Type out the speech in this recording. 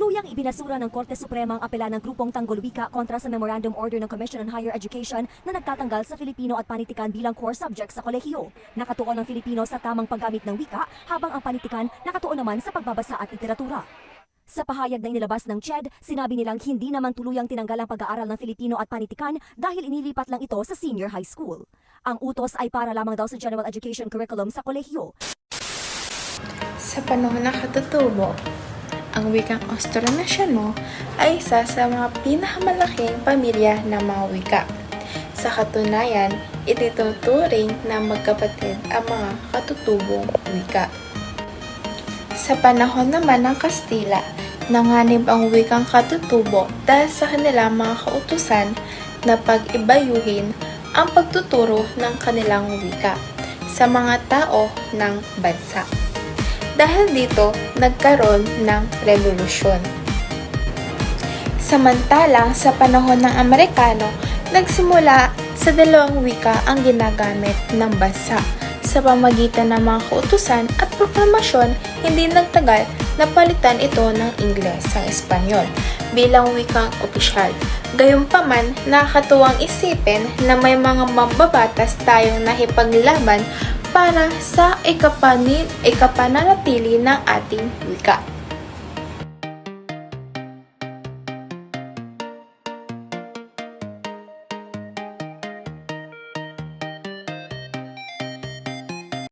Tuluyang ibinasura ng Korte Suprema ang apela ng grupong Tanggol Wika kontra sa Memorandum Order ng Commission on Higher Education na nagtatanggal sa Filipino at panitikan bilang core subject sa kolehiyo. Nakatuon ang Filipino sa tamang paggamit ng wika habang ang panitikan nakatuon naman sa pagbabasa at literatura. Sa pahayag na inilabas ng CHED, sinabi nilang hindi naman tuluyang tinanggal ang pag-aaral ng Filipino at panitikan dahil inilipat lang ito sa senior high school. Ang utos ay para lamang daw sa general education curriculum sa kolehiyo Sa panahon ng katutubo, ang wikang Austronasyano ay isa sa mga pinakamalaking pamilya ng mga wika. Sa katunayan, itinuturing na magkapatid ang mga katutubong wika. Sa panahon naman ng Kastila, nanganib ang wikang katutubo dahil sa kanilang mga kautusan na pag-ibayuhin ang pagtuturo ng kanilang wika sa mga tao ng bansa. Dahil dito, nagkaroon ng revolusyon. Samantalang sa panahon ng Amerikano, nagsimula sa dalawang wika ang ginagamit ng bansa. Sa pamagitan ng mga kautusan at proklamasyon, hindi nagtagal na palitan ito ng Ingles ang Espanyol bilang wikang opisyal. Gayunpaman, nakakatuwang isipin na may mga mambabatas tayong nahipaglaban para sa ikapani, ikapananatili ng ating wika.